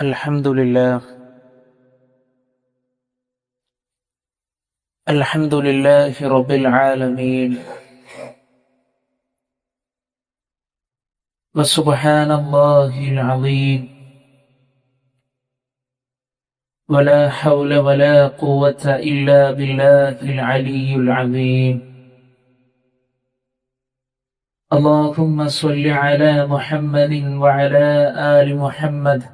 الحمد لله. الحمد لله رب العالمين. وسبحان الله العظيم. ولا حول ولا قوة إلا بالله العلي العظيم. اللهم صل على محمد وعلى آل محمد.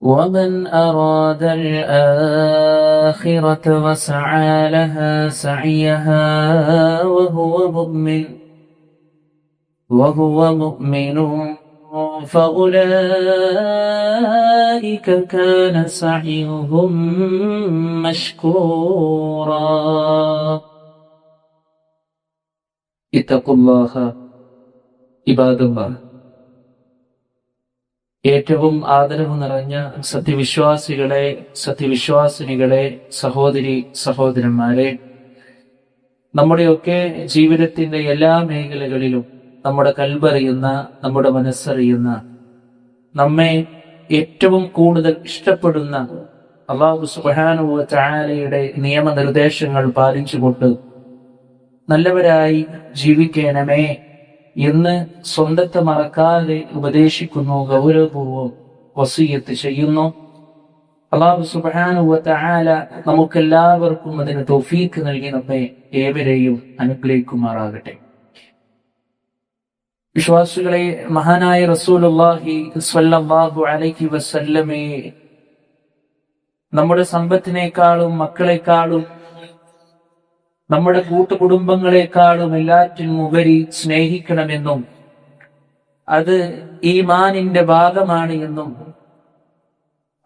ومن أراد الآخرة وسعى لها سعيها وهو مؤمن وهو مؤمن فأولئك كان سعيهم مشكورا. اتقوا الله عباد الله. ഏറ്റവും ആദരവ് നിറഞ്ഞ സത്യവിശ്വാസികളെ സത്യവിശ്വാസിനികളെ സഹോദരി സഹോദരന്മാരെ നമ്മുടെയൊക്കെ ജീവിതത്തിന്റെ എല്ലാ മേഖലകളിലും നമ്മുടെ കൽബറിയുന്ന നമ്മുടെ മനസ്സറിയുന്ന നമ്മെ ഏറ്റവും കൂടുതൽ ഇഷ്ടപ്പെടുന്ന അള്ളാഹു സുബാനുവ ചായാലയുടെ നിയമനിർദ്ദേശങ്ങൾ പാലിച്ചുകൊണ്ട് നല്ലവരായി ജീവിക്കണമേ എന്ന് സ്വന്തത്തെ മറക്കാതെ ഉപദേശിക്കുന്നു ഗൗരവപൂർവം വസീയത്ത് ചെയ്യുന്നു. അള്ളാഹു നമുക്ക് നമുക്കെല്ലാവർക്കും അതിന് തൗഫീക്ക് നൽകി നമ്മെ ഏവരെയും അനുഗ്രഹിക്കുമാറാകട്ടെ. വിശ്വാസികളെ മഹാനായ റസൂലുള്ളാഹി സ്വല്ലല്ലാഹു അലൈഹി വസല്ലമേ നമ്മുടെ സമ്പത്തിനേക്കാളും മക്കളെക്കാളും നമ്മുടെ കൂട്ടുകുടുംബങ്ങളെക്കാളും എല്ലാറ്റിനും ഉപരി സ്നേഹിക്കണമെന്നും അത് ഈമാനിന്റെ ഭാഗമാണ് എന്നും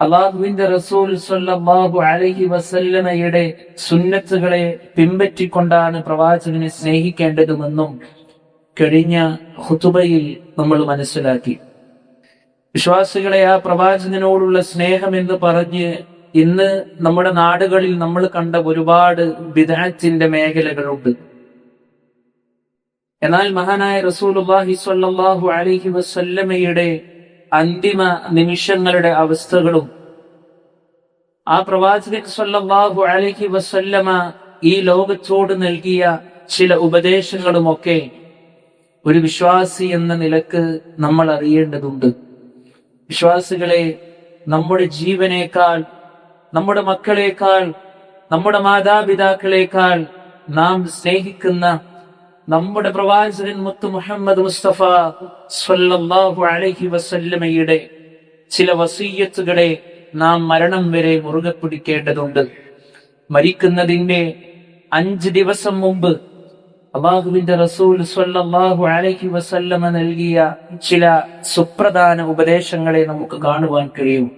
അള്ളാഹുവിന്റെ റസൂൽ സല്ലാഹു അലഹി വസല്ലമയുടെ സുന്നത്തുകളെ പിൻപറ്റിക്കൊണ്ടാണ് പ്രവാചകനെ സ്നേഹിക്കേണ്ടതുമെന്നും കഴിഞ്ഞ ഹുതുബയിൽ നമ്മൾ മനസ്സിലാക്കി. വിശ്വാസികളെ ആ പ്രവാചകനോടുള്ള സ്നേഹം എന്ന് പറഞ്ഞ് ഇന്ന് നമ്മുടെ നാടുകളിൽ നമ്മൾ കണ്ട ഒരുപാട് വിദാത്തിന്റെ മേഖലകളുണ്ട്. എന്നാൽ മഹാനായ റസൂലുള്ളാഹി സ്വല്ലല്ലാഹു അലൈഹി വസല്ലമയുടെ അന്തിമ നിമിഷങ്ങളുടെ അവസ്ഥകളും ആ പ്രവാചകൻ സ്വല്ലല്ലാഹു അലൈഹി വസല്ലമ ഈ ലോകത്തോട് നൽകിയ ചില ഉപദേശങ്ങളുമൊക്കെ ഒരു വിശ്വാസി എന്ന നിലയ്ക്ക് നമ്മൾ അറിയേണ്ടതുണ്ട്. വിശ്വാസികളെ നമ്മുടെ ജീവനേക്കാൾ നമ്മുടെ മക്കളേക്കാൾ നമ്മുടെ മാതാപിതാക്കളേക്കാൾ നാം സ്നേഹിക്കുന്ന നമ്മുടെ പ്രവാചകൻ മുത്തു മുഹമ്മദ് മുസ്തഫ സ്വല്ലല്ലാഹു അലൈഹി വസല്ലമയുടെ ചില വസീയത്തുകളെ നാം മരണം വരെ മുറുകെ പിടിക്കേണ്ടതുണ്ട്. മരിക്കുന്നതിന്റെ അഞ്ച് ദിവസം മുമ്പ് അള്ളാഹുവിന്റെ റസൂൽ സ്വല്ലല്ലാഹു അലൈഹി വസല്ലമ നൽകിയ ചില സുപ്രധാന ഉപദേശങ്ങളെ നമുക്ക് കാണുവാൻ കഴിയും.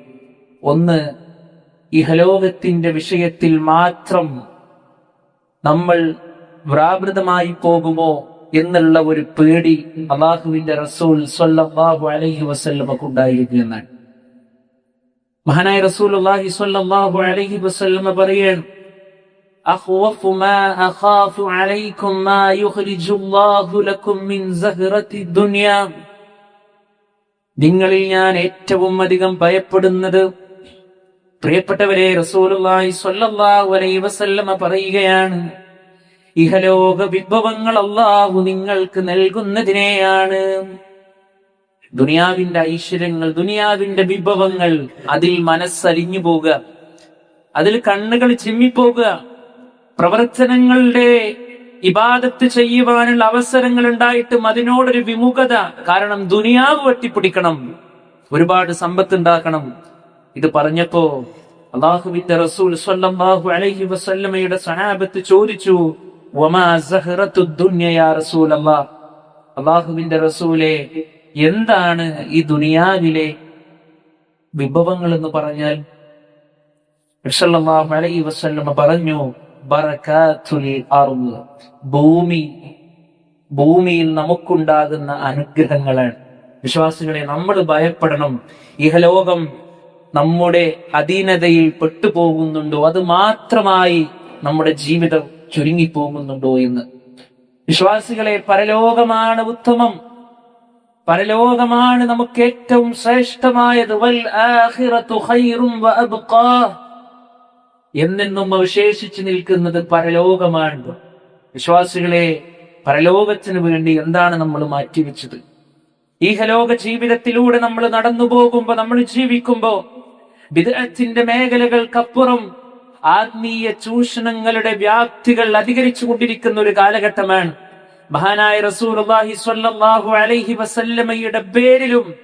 ഒന്ന് ഇഹലോകത്തിന്റെ വിഷയത്തിൽ മാത്രം നമ്മൾ വ്രാവൃതമായി പോകുമോ എന്നുള്ള ഒരു പേടി അള്ളാഹുവിന്റെ റസൂൽ സ്വല്ലല്ലാഹു അലൈഹി വസല്ലമക്ക് ഉണ്ടായിരുന്നു എന്നാണ്. മഹാനായ റസൂലുള്ളാഹി സ്വല്ലല്ലാഹു അലൈഹി വസല്ലമ പറയാണ് അഖ്വഫു മാ അഖാഫു അലൈക്കും മാ الله ലക്കും മിൻ زهرة الدنيا നിങ്ങളിൽ ഞാൻ ഏറ്റവും അധികം ഭയപ്പെടുന്നത് പ്രിയപ്പെട്ടവരെ റസൂലുള്ളാഹി സ്വല്ലല്ലാഹു അലൈഹി വസല്ലമ പറയുകയാണ് ഇഹലോക വിഭവങ്ങൾ അള്ളാഹു നിങ്ങൾക്ക് നൽകുന്നതിനെയാണ്. ദുനിയാവിന്റെ ഐശ്വര്യങ്ങൾ ദുനിയാവിന്റെ വിഭവങ്ങൾ അതിൽ മനസ്സലിഞ്ഞു പോവുക അതിൽ കണ്ണുകൾ ചിമ്മിപ്പോകുക പ്രവർത്തനങ്ങളുടെ ഇബാദത്ത് ചെയ്യുവാനുള്ള അവസരങ്ങൾ ഉണ്ടായിട്ടും അതിനോടൊരു വിമുഖത കാരണം ദുനിയാവ് വെട്ടിപ്പിടിക്കണം ഒരുപാട് സമ്പത്ത് ഉണ്ടാക്കണം. ഇത് പറഞ്ഞപ്പോ അള്ളാഹുവിന്റെ റസൂൽ സ്വല്ലല്ലാഹു അലൈഹി വസല്ലമയുടെ സഹാബത്ത് ചോദിച്ചു വമാ സഹറത്തു ദുനിയ യാ റസൂലല്ലാഹ് അള്ളാഹുവിന്റെ റസൂലെ എന്താണ് ഈ ദുനിയാവിലെ വിഭവങ്ങൾ എന്ന് പറഞ്ഞാൽ? സല്ലല്ലാഹു അലൈഹി വസല്ലമ പറഞ്ഞു ബറകാത്തുൽ അർദ്. ഭൂമി ഭൂമിയിൽ നമുക്കുണ്ടാകുന്ന അനുഗ്രഹങ്ങളാണ്. വിശ്വാസികളെ നമ്മൾ ഭയപ്പെടണം. ഇഹലോകം നമ്മുടെ അധീനതയിൽ പെട്ടുപോകുന്നുണ്ടോ? അത് മാത്രമായി നമ്മുടെ ജീവിതം ചുരുങ്ങിപ്പോകുന്നുണ്ടോ എന്ന്. വിശ്വാസികളെ പരലോകമാണ് ഉത്തമം. പരലോകമാണ് നമുക്ക് ഏറ്റവും ശ്രേഷ്ഠമായത് എന്നെന്നും അവശേഷിച്ചു നിൽക്കുന്നത് പരലോകമാണ് വിശ്വാസികളെ പരലോകത്തിന് വേണ്ടി എന്താണ് നമ്മൾ മാറ്റിവെച്ചത്? ഈഹലോക ജീവിതത്തിലൂടെ നമ്മൾ നടന്നു പോകുമ്പോ നമ്മൾ ജീവിക്കുമ്പോ വിദഗ്ധത്തിന്റെ മേഖലകൾക്കപ്പുറം ആത്മീയ ചൂഷണങ്ങളുടെ വ്യാപ്തികൾ അധികരിച്ചു കൊണ്ടിരിക്കുന്ന ഒരു കാലഘട്ടമാണ്. മഹാനായ സ്വല്ലല്ലാഹു അലൈഹി വസല്ലമയുടെ പേരിലും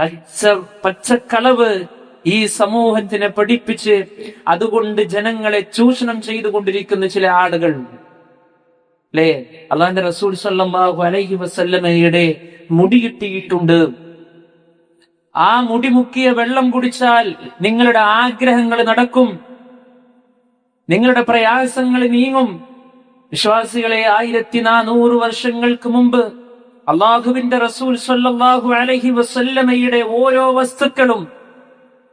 കച്ച പച്ചക്കളവ് ഈ സമൂഹത്തിനെ പഠിപ്പിച്ച് അതുകൊണ്ട് ജനങ്ങളെ ചൂഷണം ചെയ്തുകൊണ്ടിരിക്കുന്ന ചില ആളുകൾ. അല്ലേ അള്ളാന്റെ റസൂൽ സല്ലാഹു അലൈഹി വസല്ലമയുടെ മുടി കിട്ടിയിട്ടുണ്ട്. ആ മുടിമുക്കിയ വെള്ളം കുടിച്ചാൽ നിങ്ങളുടെ ആഗ്രഹങ്ങൾ നടക്കും. നിങ്ങളുടെ പ്രയാസങ്ങൾ നീങ്ങും. വിശ്വാസികളെ ആയിരത്തി നാനൂറ് വർഷങ്ങൾക്ക് മുമ്പ് അള്ളാഹുവിന്റെ റസൂൽ സല്ലല്ലാഹു അലഹി വസല്ലമയുടെ ഓരോ വസ്തുക്കളും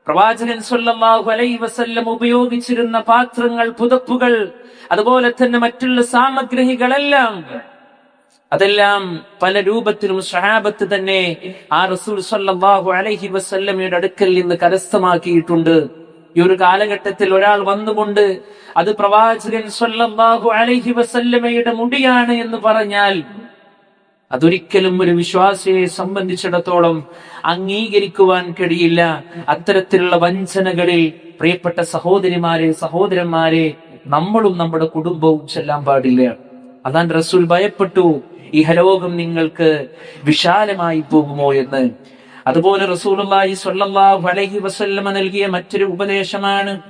പ്രവാചകൻ സല്ലല്ലാഹു അലൈഹി വസല്ലം ഉപയോഗിച്ചിരുന്ന പാത്രങ്ങൾ പുതപ്പുകൾ അതുപോലെ തന്നെ മറ്റുള്ള സാമഗ്രികളെല്ലാം അതെല്ലാം പല രൂപത്തിലും സഹാബത്ത് തന്നെ ആ റസൂൽ സല്ലാഹു അലഹി വസല്ലമയുടെ അടുക്കൽ നിന്ന് കരസ്ഥമാക്കിയിട്ടുണ്ട്. ഈ ഒരു കാലഘട്ടത്തിൽ ഒരാൾ വന്നുകൊണ്ട് അത് പ്രവാചകൻ സല്ലല്ലാഹു അലഹി വസല്ലമയുടെ മുടിയാണ് എന്ന് പറഞ്ഞാൽ അതൊരിക്കലും ഒരു വിശ്വാസിയെ സംബന്ധിച്ചിടത്തോളം അംഗീകരിക്കുവാൻ കഴിയില്ല. അത്തരത്തിലുള്ള വഞ്ചനകളിൽ പ്രിയപ്പെട്ട സഹോദരിമാരെ സഹോദരന്മാരെ നമ്മളും നമ്മുടെ കുടുംബവും ചെല്ലാൻ പാടില്ല. അതാണ് റസൂൽ ഭയപ്പെട്ടു. ഇഹലോകം നിങ്ങൾക്ക് വിശാലമായി പോകുമോ എന്ന്. അതുപോലെ റസൂലുള്ളാഹി സ്വല്ലല്ലാഹു അലൈഹി വസല്ലമ നൽകിയ മറ്റൊരു ഉപദേശമാണ്.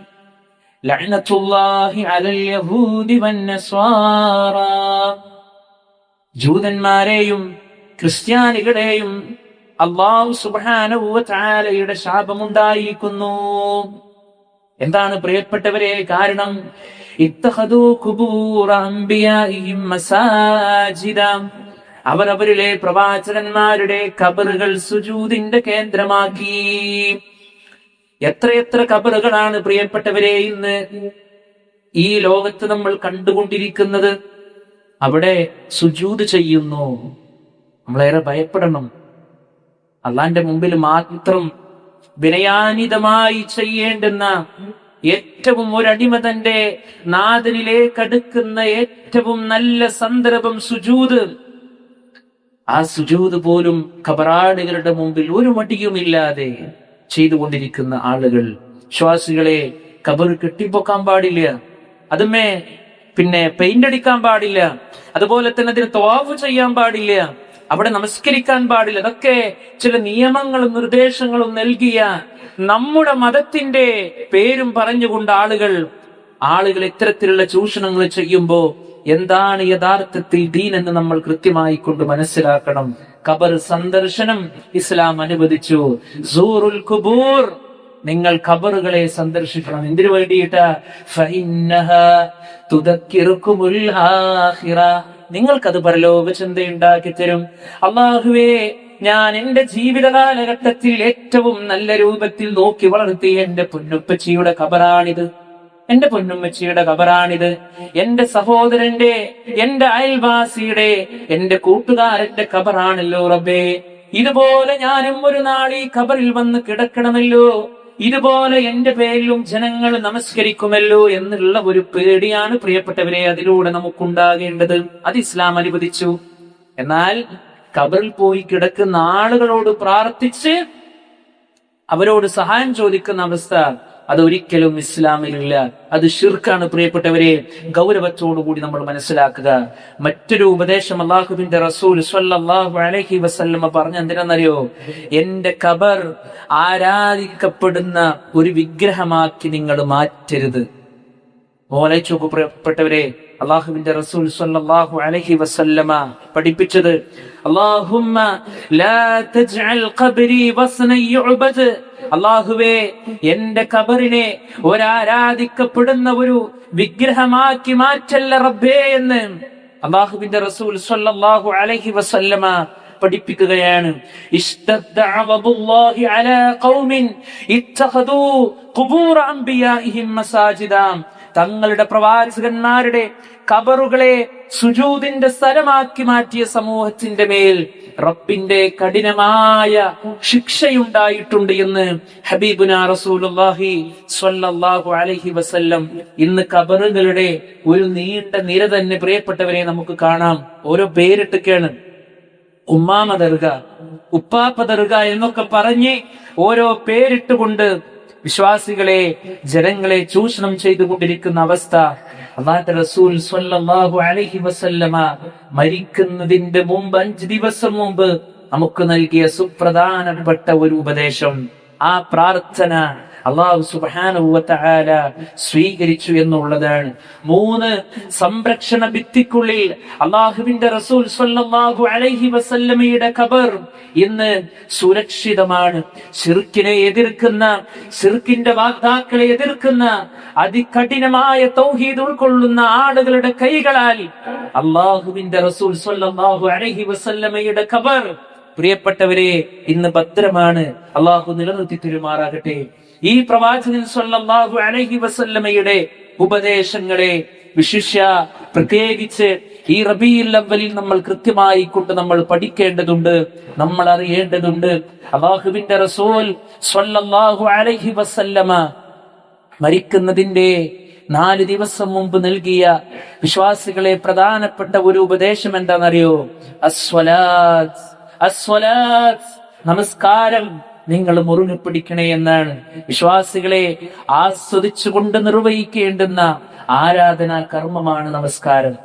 ജൂതന്മാരെയും ക്രിസ്ത്യാനികളെയും അള്ളാഹു സുബ്ഹാനഹു ശാപമുണ്ടായിരിക്കുന്നു. എന്താണ് പ്രിയപ്പെട്ടവരെ കാരണം? അവരിലെ പ്രവാചകന്മാരുടെ കബറുകൾ സുജൂതിന്റെ കേന്ദ്രമാക്കി. എത്രയെത്ര കബറുകളാണ് പ്രിയപ്പെട്ടവരെ ഇന്ന് ഈ ലോകത്ത് നമ്മൾ കണ്ടുകൊണ്ടിരിക്കുന്നത്? അവിടെ സുജൂത് ചെയ്യുന്നു. നമ്മളേറെ ഭയപ്പെടണം. അള്ളാന്റെ മുമ്പിൽ മാത്രം വിനയാനിതമായി ചെയ്യേണ്ടുന്ന ഏറ്റവും ഒരടിമ തന്റെ നാഥനിലേക്ക് അടുക്കുന്ന ഏറ്റവും നല്ല സന്ദർഭം സുജൂത്. ആ സുജൂത് പോലും ഖബറാടുകളുടെ മുമ്പിൽ ഒരു മടിയുമില്ലാതെ ചെയ്തുകൊണ്ടിരിക്കുന്ന ആളുകൾ. ശ്വാസികളെ കബർ കെട്ടിപ്പൊക്കാൻ പാടില്ല. അതുമേ പിന്നെ പെയിന്റ് അടിക്കാൻ പാടില്ല. അതുപോലെ തന്നെ അതിന് തോവ് ചെയ്യാൻ പാടില്ല. അവിടെ നമസ്കരിക്കാൻ പാടില്ല. അതൊക്കെ ചില നിയമങ്ങളും നിർദ്ദേശങ്ങളും നൽകിയ നമ്മുടെ മതത്തിന്റെ പേരും പറഞ്ഞുകൊണ്ട് ആളുകൾ ആളുകൾ ഇത്തരത്തിലുള്ള ചൂഷണങ്ങൾ ചെയ്യുമ്പോ എന്താണ് യഥാർത്ഥത്തിൽ ദീൻ എന്ന് നമ്മൾ കൃത്യമായി കൊണ്ട് മനസ്സിലാക്കണം. കബർ സന്ദർശനം ഇസ്ലാം അനുവദിച്ചു. സൂറുൽ കുബൂർ നിങ്ങൾ ഖബറുകളെ സന്ദർശിക്കണം. എന്തിനു വേണ്ടിയിട്ട്? നിങ്ങൾക്കത് പരലോക ചിന്തയുണ്ടാക്കി തരും അള്ളാഹുവേ ഞാൻ എന്റെ ജീവിത കാലഘട്ടത്തിൽ ഏറ്റവും നല്ല രൂപത്തിൽ നോക്കി വളർത്തിയ എന്റെ പൊന്നുപ്പച്ചിയുടെ ഖബറാണിത്. എന്റെ പൊന്നുമ്മച്ചിയുടെ ഖബറാണിത്. എന്റെ സഹോദരന്റെ എന്റെ അയൽവാസിയുടെ എന്റെ കൂട്ടുകാരന്റെ ഖബറാണല്ലോ റബ്ബേ. ഇതുപോലെ ഞാനും ഒരു നാൾ ഈ ഖബറിൽ വന്ന് കിടക്കണമല്ലോ. ഇതുപോലെ എന്റെ പേരിലും ജനങ്ങൾ നമസ്കരിക്കുമല്ലോ എന്നുള്ള ഒരു പേടിയാണ് പ്രിയപ്പെട്ടവരെ അതിലൂടെ നമുക്കുണ്ടാകേണ്ടത്. അത് ഇസ്ലാം അനുവദിച്ചു. എന്നാൽ ഖബറിൽ പോയി കിടക്കുന്ന ആളുകളോട് പ്രാർത്ഥിച്ച് അവരോട് സഹായം ചോദിക്കുന്ന അവസ്ഥ അതൊരിക്കലും ഇസ്ലാമിലില്ല. അത് ഷിർക്കാണ് പ്രിയപ്പെട്ടവരെ. ഗൗരവത്തോടുകൂടി നമ്മൾ മനസ്സിലാക്കുക. മറ്റൊരു ഉപദേശം അള്ളാഹുബിന്റെ റസൂൽ സ്വല്ലല്ലാഹു അലൈഹി പറഞ്ഞ എന്തിനാണെന്നറിയോ? എന്റെ കബർ ആരാധിക്കപ്പെടുന്ന ഒരു വിഗ്രഹമാക്കി നിങ്ങൾ മാറ്റരുത്. ഓലച്ചോക്ക് പ്രിയപ്പെട്ടവരെ. അള്ളാഹുവിന്റെ റസൂൽ സ്വല്ലല്ലാഹു അലൈഹി വസല്ലമ പഠിപ്പിച്ചത് അല്ലാഹുമ്മ ലാ തജ്അൽ ഖബ്രി വസ്നൻ യുഅബദ്. അള്ളാഹുവേ എന്റെ ഖബറിനെ ഒരാരാധിക്കപ്പെടുന്ന ഒരു വിഗ്രഹമാക്കി മാറ്റല്ല റബ്ബേ എന്ന് അള്ളാഹുവിന്റെ റസൂൽ സ്വല്ലല്ലാഹു അലൈഹി വസല്ലമ പഠിപ്പിക്കുകയാണ്. ഇഷ്തദ്ദ അലാ ഖൗമിൻ ഇത്തഖദൂ ഖുബൂറ അംബിയാഇഹിം മസാജിദാ. തങ്ങളുടെ പ്രവാചകന്മാരുടെ കബറുകളെ സുജൂതിന്റെ സ്ഥലമാക്കി മാറ്റിയ സമൂഹത്തിന്റെ മേൽ റബ്ബിന്റെ കഠിനമായ ശിക്ഷയുണ്ടായിട്ടുണ്ട് എന്ന് ഹബീബുന റസൂലുള്ളാഹി സ്വല്ലല്ലാഹു അലൈഹി വസല്ലം ഇന്ന് കബറുകളുടെ ഒരു നീണ്ട നിര തന്നെ പ്രിയപ്പെട്ടവരെ നമുക്ക് കാണാം. ഓരോ പേരിട്ടൊക്കെയാണ് ഉമ്മാമ ദർഗ ഉപ്പാപ്പ ദർഗ എന്നൊക്കെ പറഞ്ഞ് ഓരോ പേരിട്ടുകൊണ്ട് വിശ്വാസികളെ ജനങ്ങളെ ചൂഷണം ചെയ്തുകൊണ്ടിരിക്കുന്ന അവസ്ഥ. സ്വല്ലല്ലാഹു അലൈഹി വസല്ലമ മരിക്കുന്നതിന്റെ മുമ്പ് അഞ്ച് ദിവസം മുമ്പ് നമുക്ക് നൽകിയ സുപ്രധാനപ്പെട്ട ഒരു ഉപദേശം. ആ പ്രാർത്ഥന അള്ളാഹു സുബാനുവല സ്വീകരിച്ചു എന്നുള്ളതാണ്. മൂന്ന് സംരക്ഷണ ഭിത്തിക്കുള്ളിൽ അള്ളാഹുവിന്റെ റസൂൽ സ്വല്ലല്ലാഹു അലൈഹി വസല്ലമയുടെ ഖബർ ഇന്ന് സുരക്ഷിതമാണ്. ഷിർക്കിനെ എതിർക്കുന്ന ഷിർക്കിന്റെ വാഗ്ദാക്കളെ എതിർക്കുന്ന അതികഠിനമായ തൗഹീദ് ഉൾക്കൊള്ളുന്ന ആളുകളുടെ കൈകളാൽ അള്ളാഹുവിന്റെ റസൂൽ സ്വല്ലല്ലാഹു അലൈഹി വസല്ലമയുടെ ഖബർ. പ്രിയപ്പെട്ടവരെ ഇന്ന് ഭദ്രമാണ്. അള്ളാഹു നിലനിർത്തി തിരുമാറാകട്ടെ. ഈ പ്രവാചകൻ സ്വല്ലല്ലാഹു അലൈഹി വസല്ലമയുടെ ഉപദേശങ്ങളെ വിശിഷ്യ പ്രത്യേകിച്ച് ഈ റബീഉൽ അവലിൽ നമ്മൾ കൃത്യമായി കൊണ്ട് നമ്മൾ പഠിക്കേണ്ടതുണ്ട് നമ്മൾ അറിയേണ്ടതുണ്ട്. അള്ളാഹുവിന്റെ റസൂൽ സ്വല്ലല്ലാഹു അലൈഹി വസല്ലമ മരിക്കുന്നതിന്റെ നാല് ദിവസം മുമ്പ് നൽകിയ വിശ്വാസികളെ പ്രധാനപ്പെട്ട ഒരു ഉപദേശം എന്താണെന്നറിയോ? അസ്വലാത്ത് അസ്വലാത്ത് നമസ്കാരം. നിങ്ങൾ മുറുകെ പിടിക്കണേ എന്നാണ്. വിശ്വാസികളെ ആസ്വദിച്ചുകൊണ്ട് നിർവഹിക്കേണ്ടുന്ന ആരാധനാ കർമ്മമാണ് നമസ്കാരം.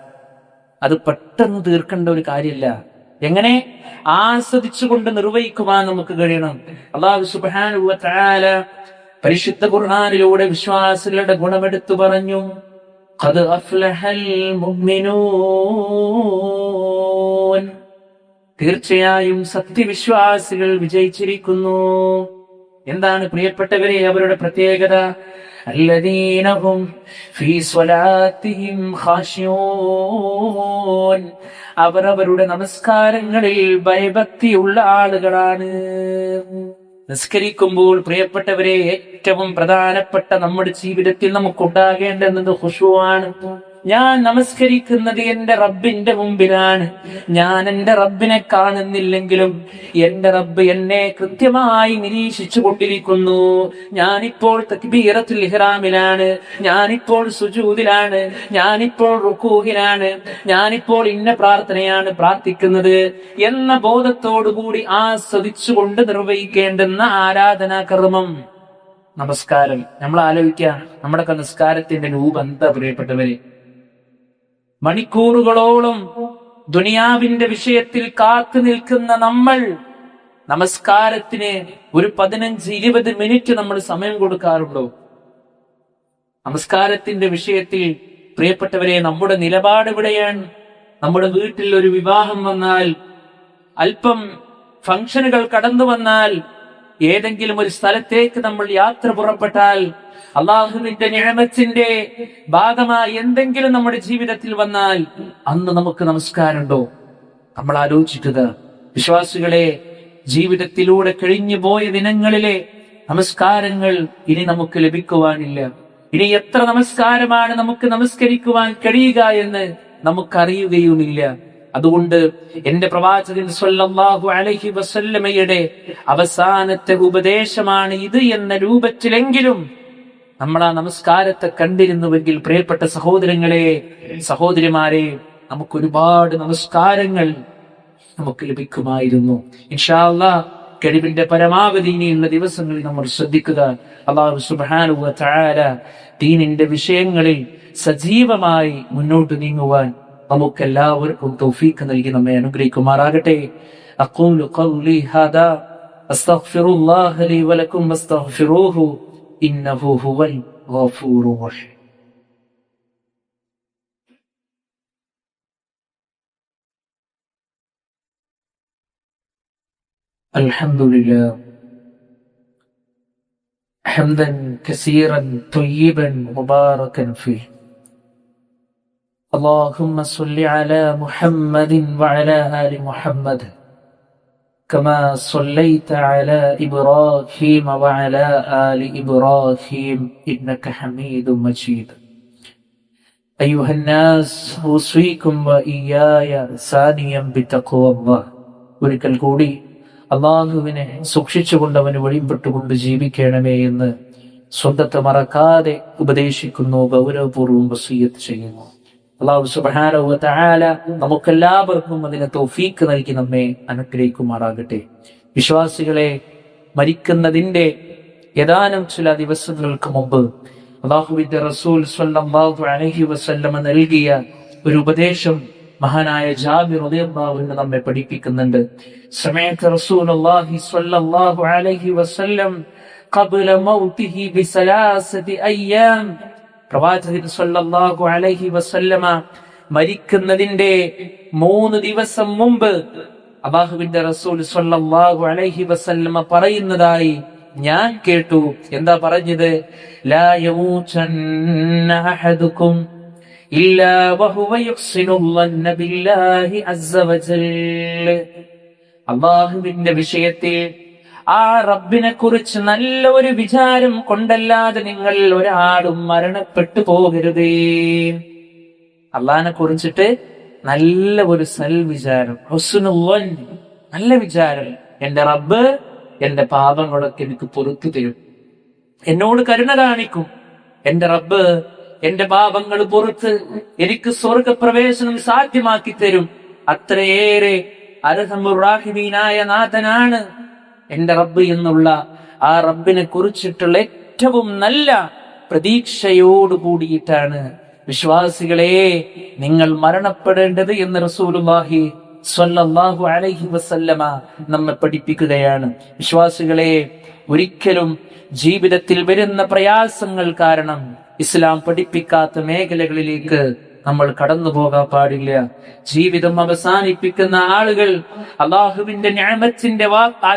അത് പെട്ടെന്ന് തീർക്കേണ്ട ഒരു കാര്യമില്ല. എങ്ങനെ? ആസ്വദിച്ചുകൊണ്ട് നിർവഹിക്കുവാൻ നമുക്ക് കഴിയണം. അള്ളാഹു സുബ്ഹാനഹു വ പരിശുദ്ധ ഖുർആനിലൂടെ വിശ്വാസികളുടെ ഗുണമെടുത്തു പറഞ്ഞു. ഖദ് അഫ്ലഹൽ മുഅ്മിനൂൻ. തീർച്ചയായും സത്യവിശ്വാസികൾ വിജയിച്ചിരിക്കുന്നു. എന്താണ് പ്രിയപ്പെട്ടവരെ അവരുടെ പ്രത്യേകത? അല്ലദീനഹും ഫീ സ്വലാത്തിഹിം ഖാശിയൂൻ അവർ അവരുടെ നമസ്കാരങ്ങളിൽ ഭയഭക്തിയുള്ള ആളുകളാണ്. നിസ്കരിക്കുമ്പോൾ പ്രിയപ്പെട്ടവരെ ഏറ്റവും പ്രധാനപ്പെട്ട നമ്മുടെ ജീവിതത്തിൽ നമുക്കുണ്ടാകേണ്ടുന്നത് ഹുഷുവാണ് ഞാൻ നമസ്കരിക്കുന്നത് എന്റെ റബ്ബിന്റെ മുമ്പിലാണ്. ഞാൻ എന്റെ റബ്ബിനെ കാണുന്നില്ലെങ്കിലും എന്റെ റബ്ബ് എന്നെ കൃത്യമായി നിരീക്ഷിച്ചു കൊണ്ടിരിക്കുന്നു ഞാനിപ്പോൾ തക്ബീറത്തുൽ ഇഹ്റാമിലാണ്. ഞാനിപ്പോൾ സുജൂദിലാണ് ഞാനിപ്പോൾ റുക്കൂഹിലാണ് ഞാനിപ്പോൾ ഇന്ന പ്രാർത്ഥനയാണ് പ്രാർത്ഥിക്കുന്നത് എന്ന ബോധത്തോടുകൂടി ആസ്വദിച്ചുകൊണ്ട് നിർവഹിക്കേണ്ടുന്ന ആരാധനാ കർമ്മം നമസ്കാരം. നമ്മൾ ആലോചിക്കുക നമ്മുടെ നിസ്കാരത്തിന്റെ രൂപം എന്താ പ്രിയപ്പെട്ടവരെ? മണിക്കൂറുകളോളം ദുനിയാവിന്റെ വിഷയത്തിൽ കാത്തു നിൽക്കുന്ന നമ്മൾ നമസ്കാരത്തിന് ഒരു പതിനഞ്ച് ഇരുപത് മിനിറ്റ് നമ്മൾ സമയം കൊടുക്കാറുണ്ടോ? നമസ്കാരത്തിന്റെ വിഷയത്തിൽ പ്രിയപ്പെട്ടവരെ നമ്മുടെ നിലപാട് ഇവിടെയാണ് നമ്മുടെ വീട്ടിൽ ഒരു വിവാഹം വന്നാൽ അല്പം ഫംഗ്ഷനുകൾ കടന്നു വന്നാൽ ഏതെങ്കിലും ഒരു സ്ഥലത്തേക്ക് നമ്മൾ യാത്ര പുറപ്പെട്ടാൽ അള്ളാഹുവിന്റെ ഞാമത്തിന്റെ ഭാഗമായി എന്തെങ്കിലും നമ്മുടെ ജീവിതത്തിൽ വന്നാൽ അന്ന് നമുക്ക് നമസ്കാരമുണ്ടോ? നമ്മൾ ആലോചിക്കുക. വിശ്വാസികളെ ജീവിതത്തിലൂടെ കഴിഞ്ഞു പോയ ദിനങ്ങളിലെ നമസ്കാരങ്ങൾ ഇനി നമുക്ക് ലഭിക്കുവാനില്ല. ഇനി എത്ര നമസ്കാരമാണ് നമുക്ക് നമസ്കരിക്കുവാൻ കഴിയുക എന്ന് നമുക്കറിയുകയുമില്ല. അതുകൊണ്ട് എന്റെ പ്രവാചകൻ സല്ലല്ലാഹു അലൈഹി വസല്ലമയുടെ അവസാനത്തെ ഉപദേശമാണ് ഇത് എന്ന രൂപത്തിലെങ്കിലും നമ്മൾ ആ നമസ്കാരത്തെ കണ്ടിരുന്നുവെങ്കിൽ പ്രിയപ്പെട്ട സഹോദരങ്ങളെ സഹോദരിമാരെ നമുക്ക് ഒരുപാട് നമസ്കാരങ്ങൾ നമുക്ക് ലഭിക്കുമായിരുന്നു. ഇൻഷാല്ല കഴിവിന്റെ പരമാവധി ഇനിയുള്ള ദിവസങ്ങളിൽ നമ്മൾ ശ്രദ്ധിക്കുക. അള്ളാഹു സുബാനുവ താര ദീനിന്റെ വിഷയങ്ങളിൽ സജീവമായി മുന്നോട്ട് നീങ്ങുവാൻ നമുക്കെല്ലാവർക്കും തൗഫീഖ് നൽകി നമ്മെ അനുഗ്രഹിക്കുമാറാകട്ടെ أقول قولي هذا أستغفر الله لي ولكم واستغفروه إنه هو الغفور الرحيم الحمد لله حمدا كثيرا طيبا مباركا فيه اللهم صل على محمد وعلى آل محمد كما صليت على إبراهيم وعلى آل إبراهيم إنك حميد مجيد أيها الناس أوصيكم وإياي ثانيا بتقوى الله ഒരിക്കൽ കൂടി അള്ളാഹുവിനെ സൂക്ഷിച്ചുകൊണ്ട് അവന് വഴിപ്പെട്ടുകൊണ്ട് ജീവിക്കണമേ എന്ന് സ്വന്തത്തെ മറക്കാതെ ഉപദേശിക്കുന്നു ഗൗരവപൂർവ്വം വസീയത്ത് ചെയ്യുന്നു അള്ളാഹു സുബാനവ താല നമുക്കെല്ലാവർക്കും അതിനെ തൗഫീക്ക് നൽകി നമ്മെ അനുഗ്രഹിക്കുമാറാകട്ടെ വിശ്വാസികളെ മരിക്കുന്നതിന്റെ ഏതാനും ചില ദിവസങ്ങൾക്ക് മുമ്പ് അള്ളാഹുവിന്റെ റസൂൽ സ്വല്ലല്ലാഹു അലൈഹി വസല്ലമ നൽകിയ ഒരു ഉപദേശം മഹാനായ ജാബിർ റളിയല്ലാഹു നമ്മെ പഠിപ്പിക്കുന്നുണ്ട് സമയത്ത് റസൂലുള്ളാഹി സ്വല്ലല്ലാഹു അലൈഹി വസല്ലം قبل موته بثلاثه ايام പ്രവാചകൻ സല്ലല്ലാഹു അലൈഹി വസല്ലമ മരിക്കുന്നതിന്റെ മൂന്ന് ദിവസം മുമ്പ് അബാഹുവിന്റെ റസൂൽ സല്ലല്ലാഹു അലൈഹി വസല്ലമ പറയുന്നതായി ഞാൻ കേട്ടു. എന്താ പറഞ്ഞത്? ലാ അഹദുക്കും ഇല്ലാ അസ്സ വജൽ. അള്ളാഹുവിന്റെ വിഷയത്തിൽ ആ റബ്ബിനെ കുറിച്ച് നല്ല ഒരു വിചാരം കൊണ്ടല്ലാതെ നിങ്ങൾ ഒരാളും മരണപ്പെട്ടു പോകരുതേ. അള്ളഹാനെ കുറിച്ചിട്ട് നല്ല ഒരു സൽ വിചാരം ഹുസ്നുവൻ നല്ല വിചാരം. എന്റെ റബ്ബ് എന്റെ പാപങ്ങളൊക്കെ എനിക്ക് പൊറുത്തു തരും. എന്നോട് കരുണ കാണിക്കും. എന്റെ റബ്ബ് എന്റെ പാപങ്ങൾ പൊറുത്ത് എനിക്ക് സ്വർഗപ്രവേശനം സാധ്യമാക്കി തരും. അത്രയേറെ അർഹമുറാഹിമീനായ നാഥനാണ് എന്റെ റബ്ബ് എന്നുള്ള ആ റബ്ബിനെ കുറിച്ചിട്ടുള്ള ഏറ്റവും നല്ല പ്രതീക്ഷയോട് കൂടിയിട്ടാണ് വിശ്വാസികളെ നിങ്ങൾ മരണപ്പെടേണ്ടത് എന്ന് റസൂലുള്ളാഹി സ്വല്ലല്ലാഹു അലൈഹി വസല്ലമ നമ്മെ പഠിപ്പിക്കുകയാണ്. വിശ്വാസികളെ ഒരിക്കലും ജീവിതത്തിൽ വരുന്ന പ്രയാസങ്ങൾ കാരണം ഇസ്ലാം പഠിപ്പിക്കാത്ത മേഖലകളിലേക്ക് നമ്മൾ കടന്നു പോകാൻ പാടില്ല. ജീവിതം അവസാനിപ്പിക്കുന്ന ആളുകൾ അള്ളാഹുവിന്റെ ഞാമത്തിന്റെ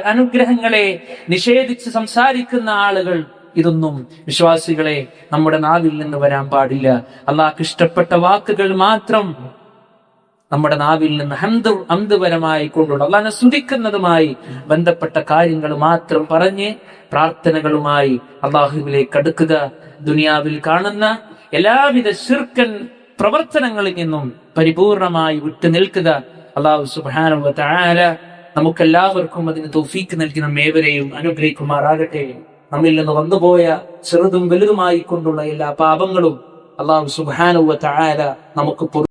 അനുഗ്രഹങ്ങളെ നിഷേധിച്ച് സംസാരിക്കുന്ന ആളുകൾ ഇതൊന്നും വിശ്വാസികളെ നമ്മുടെ നാവിൽ നിന്ന് വരാൻ പാടില്ല. അള്ളാഹ് ഇഷ്ടപ്പെട്ട വാക്കുകൾ മാത്രം നമ്മുടെ നാവിൽ നിന്ന് ഹന്ത് അന്തുപരമായി കൊണ്ടുള്ള അള്ളാഹിനെ സ്തുതിക്കുന്നതുമായി ബന്ധപ്പെട്ട കാര്യങ്ങൾ മാത്രം പറഞ്ഞ് പ്രാർത്ഥനകളുമായി അള്ളാഹുവിലേക്ക് അടുക്കുക. ദുനിയാവിൽ കാണുന്ന എല്ലാവിധ ശിർക്കൻ പ്രവർത്തനങ്ങളിൽ നിന്നും പരിപൂർണമായി വിട്ടു നിൽക്കുക. അള്ളാഹു സുബാനുവ താര നമുക്കെല്ലാവർക്കും അതിന് തൗഫീക്ക് നൽകി മേവരെയും അനുഗ്രഹിക്കുമാറാകട്ടെ. നമ്മിൽ നിന്ന് വന്നുപോയ ചെറുതും വലുതുമായി കൊണ്ടുള്ള എല്ലാ പാപങ്ങളും അള്ളാഹു സുബാനുവ താര നമുക്ക്